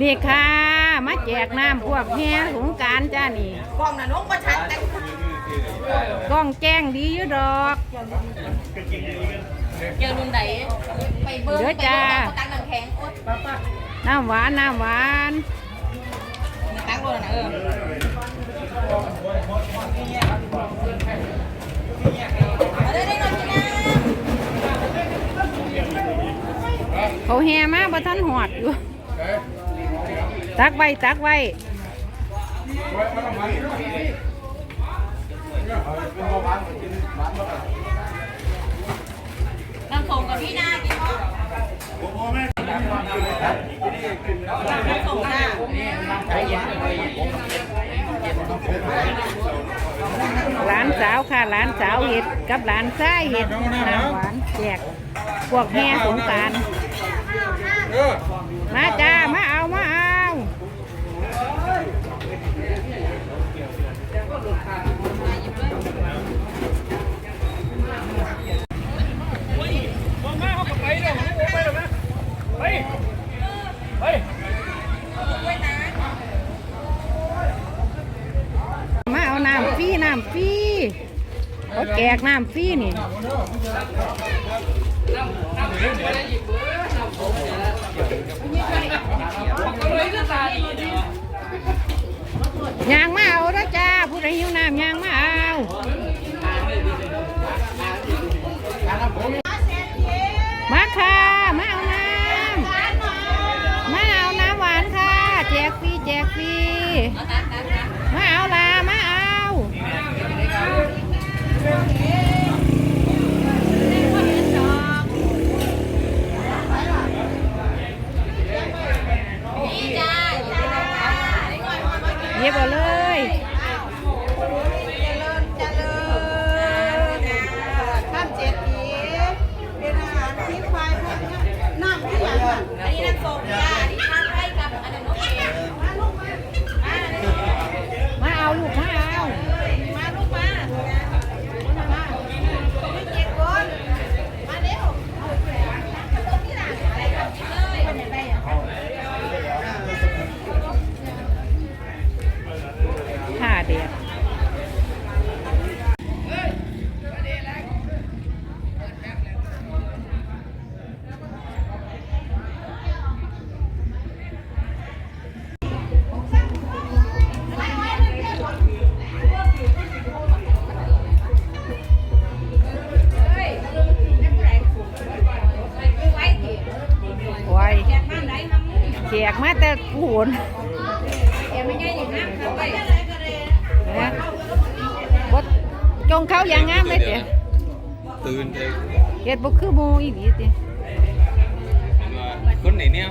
นี่ค่ะ มาแจกน้ำพวกแห่สงกรารจ้านี่ กล้องน่ะน้องมาชัดแต่กล้องแจ้งดีอยู่ดอก เจอลุงไหนไปเบิ้งเดี๋ยวจ้า ไปเบิ่งประกันน้ำแข็งโอ๊ยน้ำหวานน้ำหวาน ตั้งรถนะเออเอาได้ได้หน่อยพี่นะเขาแห่มาบ่ทันหอดอยู่ ตักไว้ตักไว้น้ำส่งกับพี่นากินเนาะน้ำส่งค่ะหลานสาวค่ะหลานสาวเห็ดกับหลานชายเห็ดน้ำหวานแจกพวกแห่สงกรารมาจ้า มาเอา มาเอา มาเอาน้ำฟรีน้ำฟรีเขาแจกน้ำฟรีนี่ยางมาเอาแล้วจ้าผู้ใดหิวน้ำยางมาเอามาค่ะ จงเขาอย่างงามเลยเดี๋ยวตื่นเลยเฮ็ดบ่คือหมูอีหลีติว่าคนไหนเนี่ย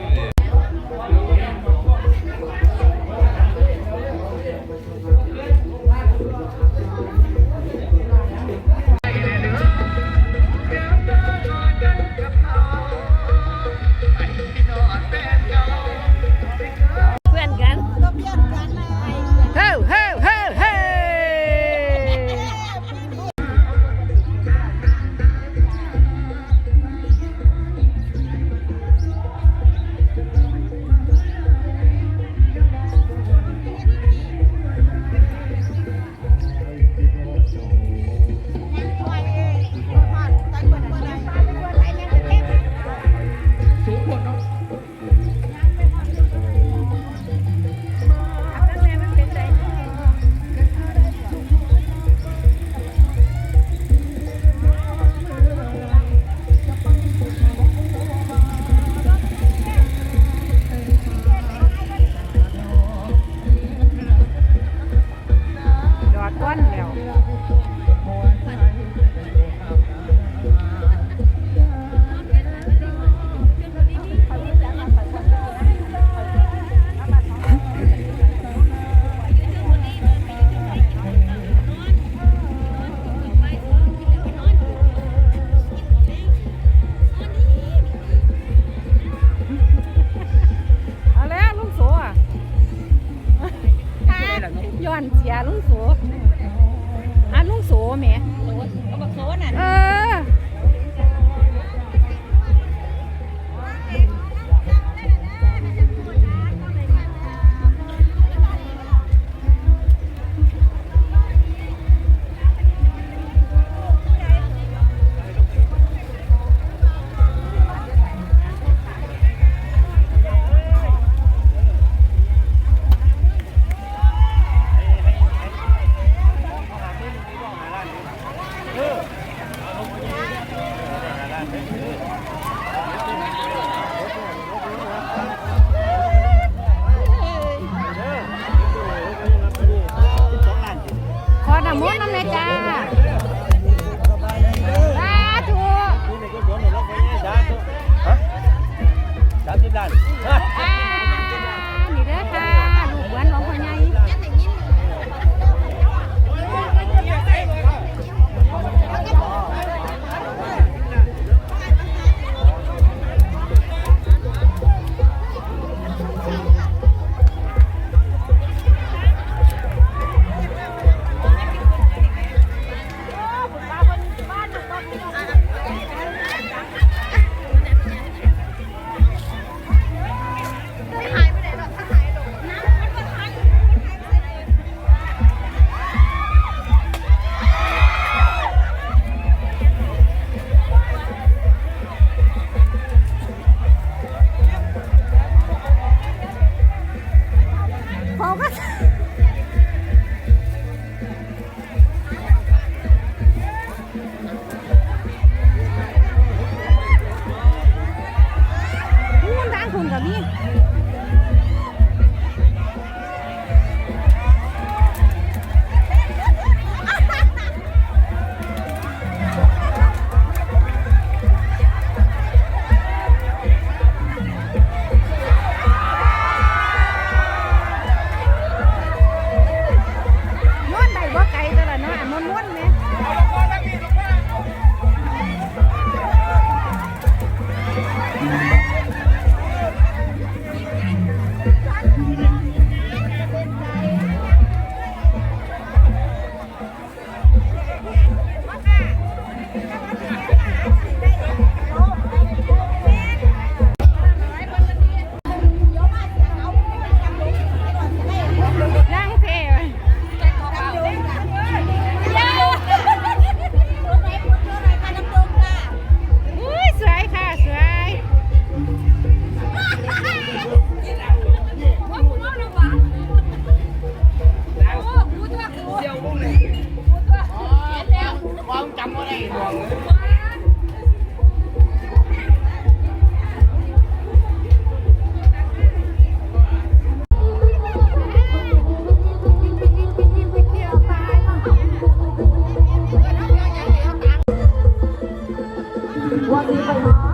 What do you